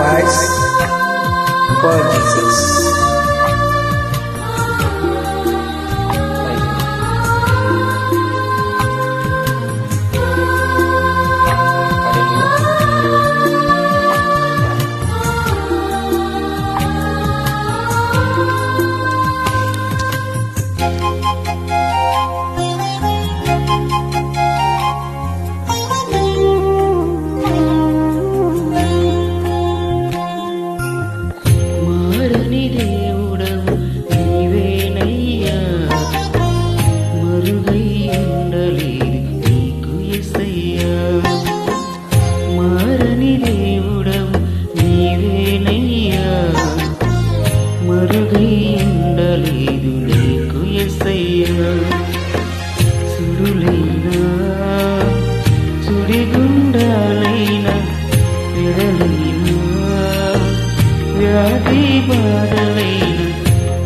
iguais. Pode, Jesus. బాధలైన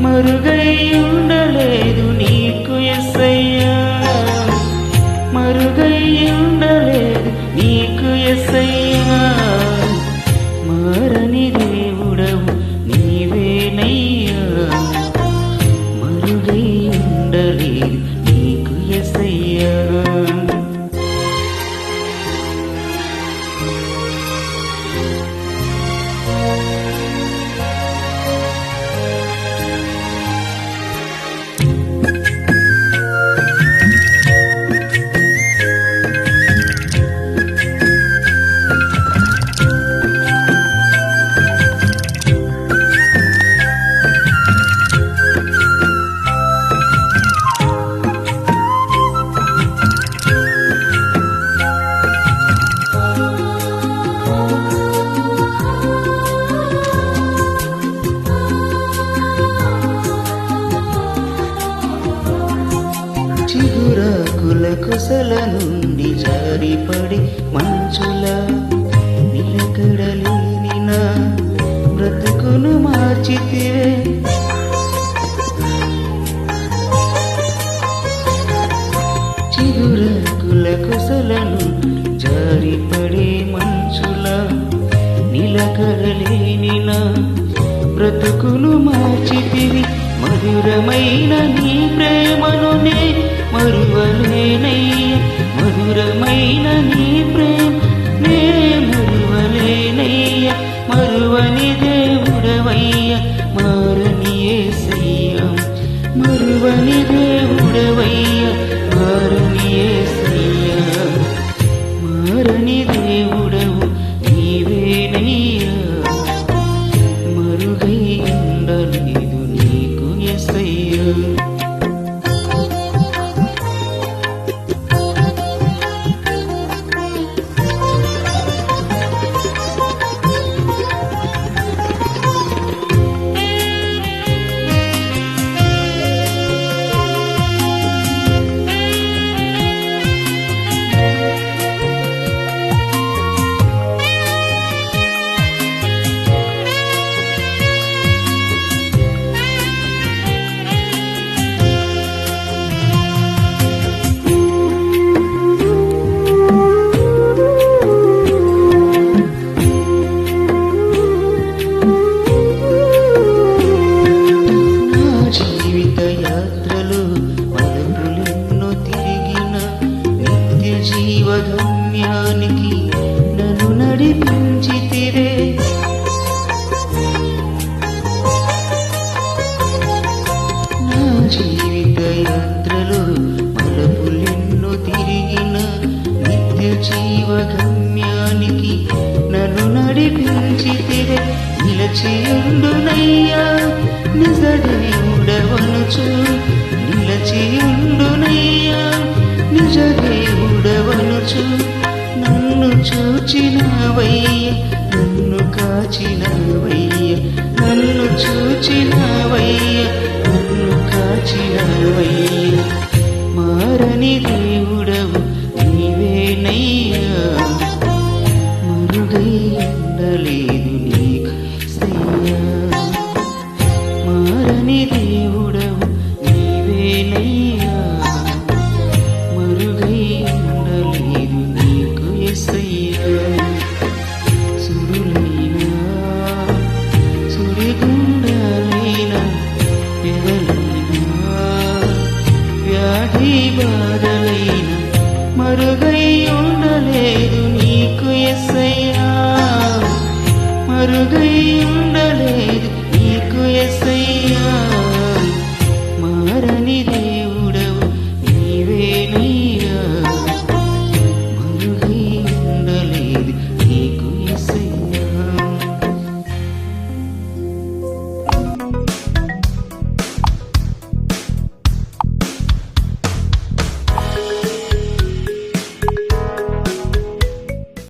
మరుగై ఉండలేదు నీకు ఎసయ్యా మరుగై ఉండలేదు నీకు ఎసయ్యా మారని దేవుడవు నీవేనయ్యా. మరుగై ఉండలేదు కుసల నుండి జారిపడి మంచుల నిలకడలేని నా బ్రతుకును మార్చితివే. చిగురాకుల కుసలను జారిపడే మంచుల నిలకడలేని నా బ్రతుకును మార్చితివి. మధురమైన నీ ప్రేమను నే మరువలేనయ్య మధురమైన నీ ప్రేమ నే మరువలేనయ్య మరువని దేవుడవయ్య మారని ఏసయ్య మరువని దేవుడవయ్య మారని ఏసయ్య మారని దేవుడవు నీవేనయ్యా మరుగై ఉండలేదు నీకు ఎసయ్యా జీవగమ్యానికి నన్ను నడిపించితివే నిలచియుండునయ్యా నిజ దేవుడవనుచు నిలచియుండునయ్యా. మరుగై